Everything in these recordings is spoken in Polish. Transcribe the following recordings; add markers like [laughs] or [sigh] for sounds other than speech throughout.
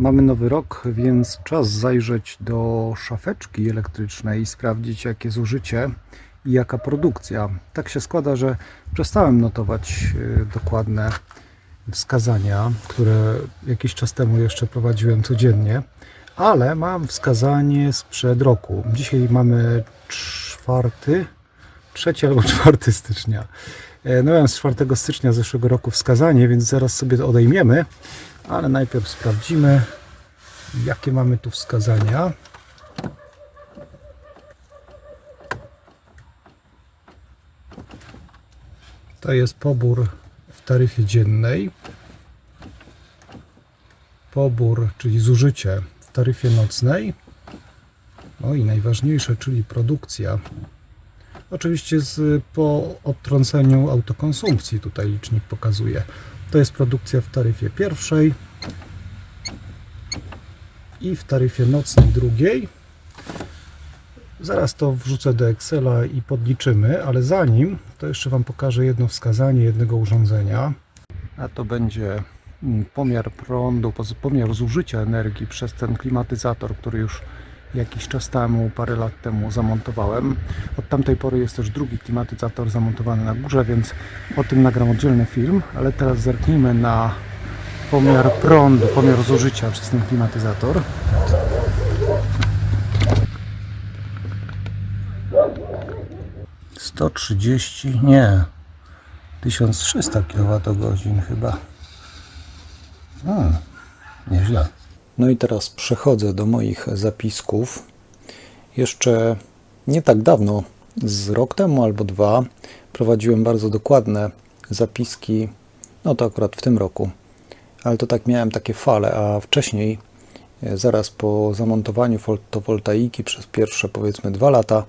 Mamy nowy rok, więc czas zajrzeć do szafeczki elektrycznej i sprawdzić, jakie zużycie i jaka produkcja. Tak się składa, że przestałem notować e, dokładne wskazania, które jakiś czas temu jeszcze prowadziłem codziennie, ale mam wskazanie sprzed roku. Dzisiaj mamy czwarty, trzeci albo czwarty stycznia. E, No miałem z 4 stycznia zeszłego roku wskazanie, więc zaraz sobie odejmiemy, ale najpierw sprawdzimy, jakie mamy tu wskazania. To jest pobór w taryfie dziennej. Pobór, czyli zużycie w taryfie nocnej. No i najważniejsze, czyli produkcja. Oczywiście z, po odtrąceniu autokonsumpcji tutaj licznik pokazuje. To jest produkcja w taryfie pierwszej i w taryfie nocnej drugiej. Zaraz to wrzucę do Excela i podliczymy, ale zanim to jeszcze Wam pokażę jedno wskazanie jednego urządzenia. A to będzie mm, pomiar prądu, pomiar zużycia energii przez ten klimatyzator, który już jakiś czas temu, parę lat temu zamontowałem. Od tamtej pory jest też drugi klimatyzator zamontowany na górze, więc o tym nagram oddzielny film, ale teraz zerknijmy na pomiar prądu, pomiar zużycia przez ten klimatyzator. Sto trzydzieści, nie, 1300 kWh chyba. Hmm, nieźle. No i teraz przechodzę do moich zapisków. Jeszcze nie tak dawno, z rok temu albo dwa, prowadziłem bardzo dokładne zapiski. No to akurat w tym roku, ale to tak miałem takie fale, a wcześniej, e, zaraz po zamontowaniu fotowoltaiki przez pierwsze powiedzmy dwa lata,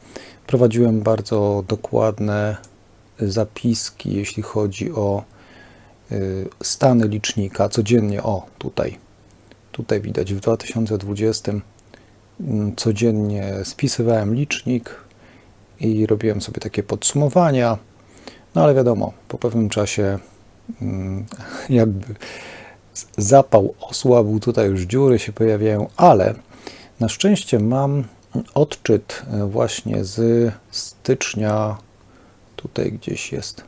prowadziłem bardzo dokładne zapiski, jeśli chodzi o y, stany licznika codziennie. O, tutaj Tutaj widać w 2020 mm, codziennie spisywałem licznik i robiłem sobie takie podsumowania. No ale wiadomo, po pewnym czasie mm, [laughs] jakby zapał osłabł, tutaj już dziury się pojawiają, ale na szczęście mam odczyt e, właśnie z stycznia, tutaj gdzieś jest.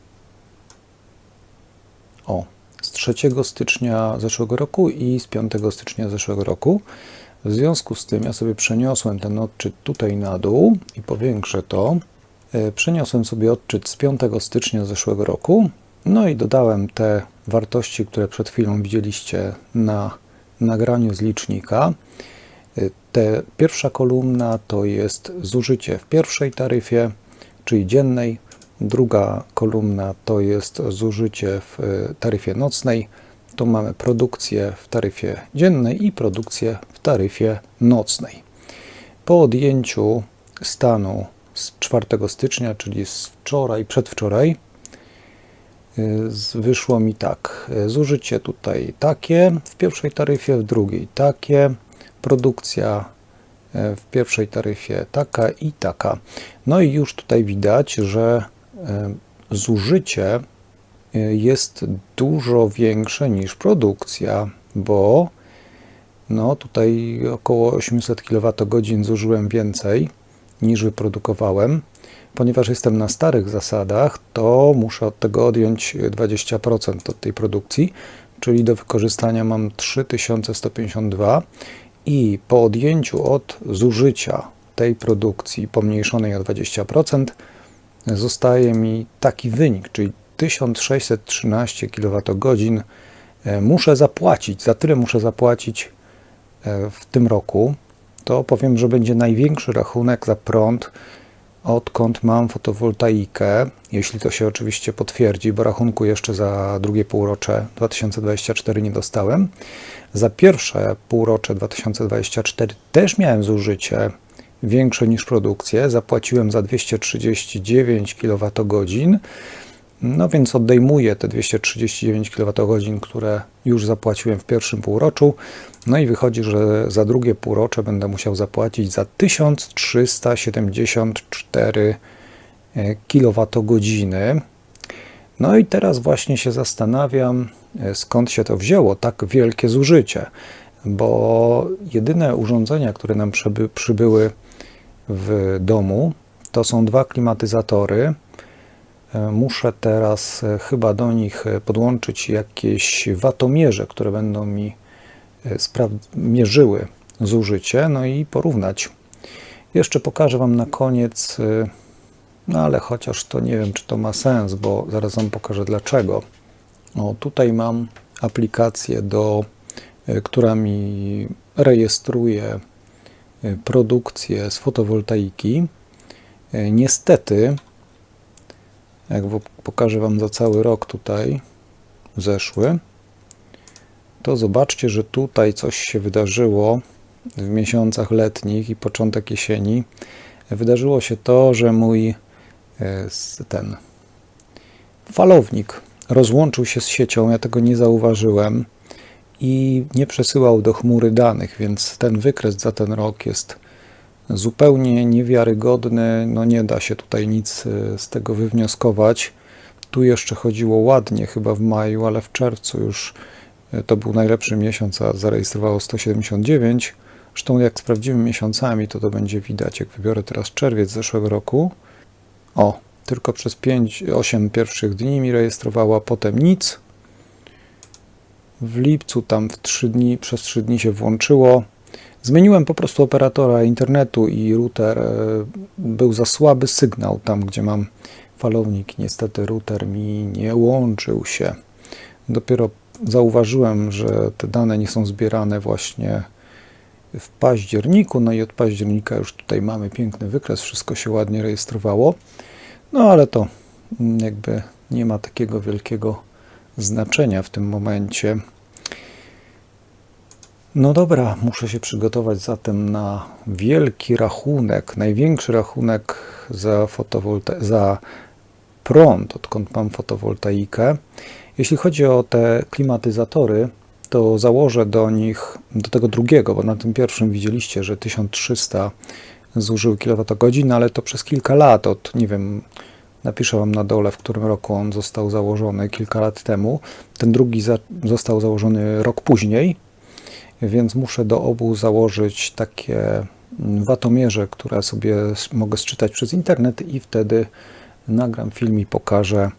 O, 3 stycznia zeszłego roku i z 5 stycznia zeszłego roku. W związku z tym ja sobie przeniosłem ten odczyt tutaj na dół i powiększę to. E, Przeniosłem sobie odczyt z 5 stycznia zeszłego roku. No i dodałem te wartości, które przed chwilą widzieliście na nagraniu z licznika. E, Te pierwsza kolumna to jest zużycie w pierwszej taryfie, czyli dziennej, Druga kolumna to jest zużycie w e, taryfie nocnej. Tu mamy produkcję w taryfie dziennej i produkcję w taryfie nocnej. Po odjęciu stanu z 4 stycznia, czyli z wczoraj, przedwczoraj, y, wyszło mi tak. y, Zużycie tutaj takie w pierwszej taryfie, w drugiej takie. Produkcja y, w pierwszej taryfie taka i taka. No i już tutaj widać, że y, zużycie y, jest dużo większe niż produkcja, bo no tutaj około 800 kWh zużyłem więcej niż wyprodukowałem. Ponieważ jestem na starych zasadach, to muszę od tego odjąć 20% od tej produkcji, czyli do wykorzystania mam 3152 i po odjęciu od zużycia tej produkcji pomniejszonej o 20% zostaje mi taki wynik, czyli 1613 kWh e, muszę zapłacić, za tyle muszę zapłacić e, w tym roku, to powiem, że będzie największy rachunek za prąd, odkąd mam fotowoltaikę, jeśli to się oczywiście potwierdzi, bo rachunku jeszcze za drugie półrocze 2024 nie dostałem. Za pierwsze półrocze 2024 też miałem zużycie większe niż produkcję, zapłaciłem za 239 kWh, no więc odejmuję te 239 kWh, które już zapłaciłem w pierwszym półroczu. No i wychodzi, że za drugie półrocze będę musiał zapłacić za 1374 kWh. No i teraz właśnie się zastanawiam, e, skąd się to wzięło, tak wielkie zużycie. bo jedyne urządzenia, które nam przyby, przybyły w domu, to są dwa klimatyzatory. E, Muszę teraz e, chyba do nich e, podłączyć jakieś watomierze, które będą mi mierzyły zużycie, no i porównać. Jeszcze pokażę Wam na koniec, no ale chociaż to nie wiem, czy to ma sens, bo zaraz Wam pokażę dlaczego. O, tutaj mam aplikację, do, która mi rejestruje produkcję z fotowoltaiki. E, Niestety, jak pokażę Wam za cały rok tutaj zeszły, to zobaczcie, że tutaj coś się wydarzyło w miesiącach letnich i początek jesieni. Wydarzyło się to, że mój e, ten falownik rozłączył się z siecią, ja tego nie zauważyłem i nie przesyłał do chmury danych, więc ten wykres za ten rok jest zupełnie niewiarygodny. No nie da się tutaj nic e, z tego wywnioskować. Tu jeszcze chodziło ładnie, chyba w maju, ale w czerwcu już e, to był najlepszy miesiąc, a zarejestrowało 179. Zresztą jak sprawdzimy miesiącami, to to będzie widać. Jak wybiorę teraz czerwiec zeszłego roku, o, tylko przez 5, 8 pierwszych dni mi rejestrowała, potem nic. W lipcu tam w 3 dni, przez 3 dni się włączyło. Zmieniłem po prostu operatora internetu i router. e, Był za słaby sygnał tam, gdzie mam falownik. Niestety router mi nie łączył się. Dopiero zauważyłem, że te dane nie są zbierane właśnie w październiku. No i od października już tutaj mamy piękny wykres, wszystko się ładnie rejestrowało. No ale to mm, jakby nie ma takiego wielkiego znaczenia w tym momencie. No dobra, muszę się przygotować zatem na wielki rachunek, największy rachunek za, fotowolta- za prąd, odkąd mam fotowoltaikę. Jeśli chodzi o te klimatyzatory, to założę do nich, do tego drugiego, bo na tym pierwszym widzieliście, że 1300 zużył kWh, ale to przez kilka lat, od nie wiem, napiszę Wam na dole, w którym roku on został założony, kilka lat temu. Ten drugi za- został założony rok później, więc muszę do obu założyć takie mm, watomierze, które sobie mogę sczytać przez internet i wtedy nagram film i pokażę,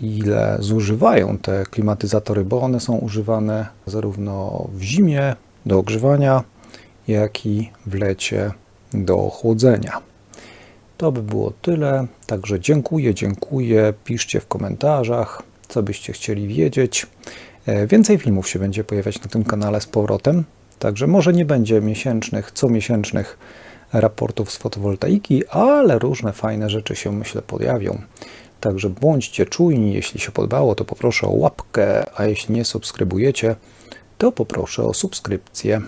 ile zużywają te klimatyzatory, bo one są używane zarówno w zimie do ogrzewania, jak i w lecie do chłodzenia. To by było tyle. Także dziękuję, dziękuję. Piszcie w komentarzach, co byście chcieli wiedzieć. E, Więcej filmów się będzie pojawiać na tym kanale z powrotem. Także może nie będzie miesięcznych, comiesięcznych raportów z fotowoltaiki, ale różne fajne rzeczy się myślę pojawią. Także bądźcie czujni, jeśli się podobało, to poproszę o łapkę, a jeśli nie subskrybujecie, to poproszę o subskrypcję.